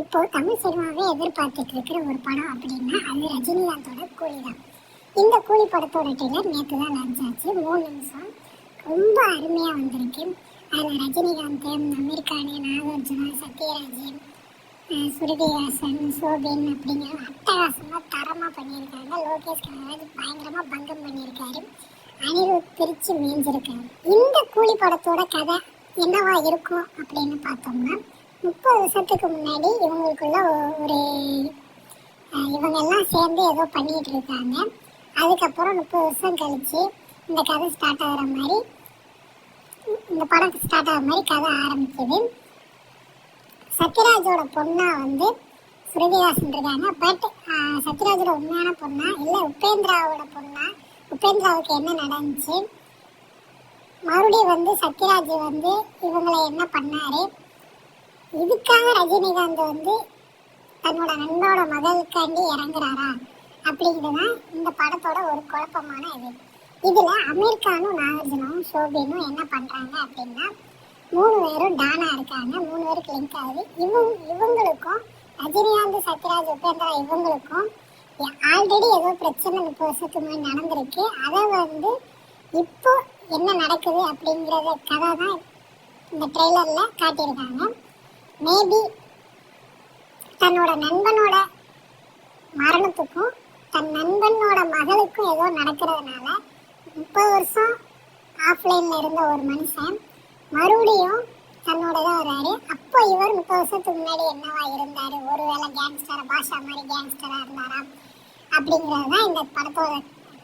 இப்போ தமிழ் சினிமாவே எதிர்பார்த்துட்டு இருக்கிற ஒரு படம் அப்படின்னா அது ரஜினிகாந்தோட கூலி தான். இந்த கூலி படத்தோட ட்ரெய்லர் நேற்று தான் லான்ச் ஆச்சு மூணு நிமிஷம் ரொம்ப அருமையாக வந்திருக்கு. அதில் ரஜினிகாந்த் அமீர்கானு நாகார்ஜுனா சத்யராஜன் சுருதிஹாசன் சோபின் அப்படிங்கிற அட்டகாசமாக தரமாக பண்ணியிருக்காங்க. லோகேஷ் கனகராஜ் பயங்கரமாக பங்கம் பண்ணியிருக்காரு. அனிருத் பிரித்து மேய்ஞ்சிருக்காரு இந்த கூலி படத்தோட கதை என்னவா இருக்கும் அப்படின்னு பார்த்தோம்னா முப்பது வருஷத்துக்கு முன்னாடி இவங்களுக்குள்ள ஒரு இவங்கெல்லாம் இவங்க எல்லாம் சேர்ந்து ஏதோ பண்ணிட்டு இருக்காங்க. அதுக்கப்புறம் முப்பது வருஷம் கழிச்சு இந்த கதை ஸ்டார்ட் ஆகிற மாதிரி இந்த படம் ஸ்டார்ட் ஆகிற மாதிரி கதை ஆரம்பிக்குது. சத்யராஜோட பொண்ணா வந்து ஸ்ருதிஹாசன் இருக்காங்க. பட் சத்யராஜோட உண்மையான பொண்ணா இல்லை உபேந்திராவோட பொண்ணா? உபேந்திராவுக்கு என்ன நடந்துச்சு? மறுபடியும் வந்து சத்யராஜ் வந்து இவங்களை என்ன பண்ணாரு? இதுக்காக ரஜினிகாந்த் வந்து தன்னோட நண்பனோட மகளுக்காண்டி இறங்குறாரா அப்படிங்கிறது இந்த படத்தோட ஒரு குழப்பமான இது. இதில் அமீர்கானும் நாகார்ஜுனாவும் ஷோபினும் என்ன பண்ணுறாங்க அப்படின்னா மூணு பேரும் டானா இருக்காங்க. மூணு பேருக்கு லிங்க் ஆகுது. இவங்க இவங்களுக்கும் ரஜினிகாந்த் சத்யராஜ் உபேந்திரா இவங்களுக்கும் ஆல்ரெடி ஏதோ பிரச்சனை முப்பது வருஷத்துக்கு முன்னாடி நடந்திருக்கு. அதை வந்து இப்போ என்ன நடக்குது அப்படிங்கிறத கதை தான் இந்த ட்ரெய்லரில் காட்டியிருக்காங்க. மேபி தன்னோட நண்பனோட மரணத்துக்கும் தன் நண்பனோட மகளுக்கும் ஏதோ நடக்கிறதுனால முப்பது வருஷம் ஆஃப்லைனில் இருந்த ஒரு மனுஷன் மறுபடியும் தன்னோட தான் வர்றாரு அப்போ இவர் முப்பது வருஷத்துக்கு முன்னாடி என்னவா இருந்தார்? ஒருவேளை கேங்ஸ்டர் பாஷா மாதிரி கேங்ஸ்டராக இருந்தாரா? அப்படிங்கிறது தான் இந்த படத்தோட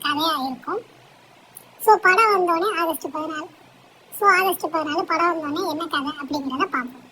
கதையாக இருக்கும். ஸோ படம் வந்தோடனே ஆகஸ்ட் பதினாலு. ஸோ ஆகஸ்ட் பதினாலு படம் வந்தோடனே என்ன கதை அப்படிங்கிறத பார்ப்போம்.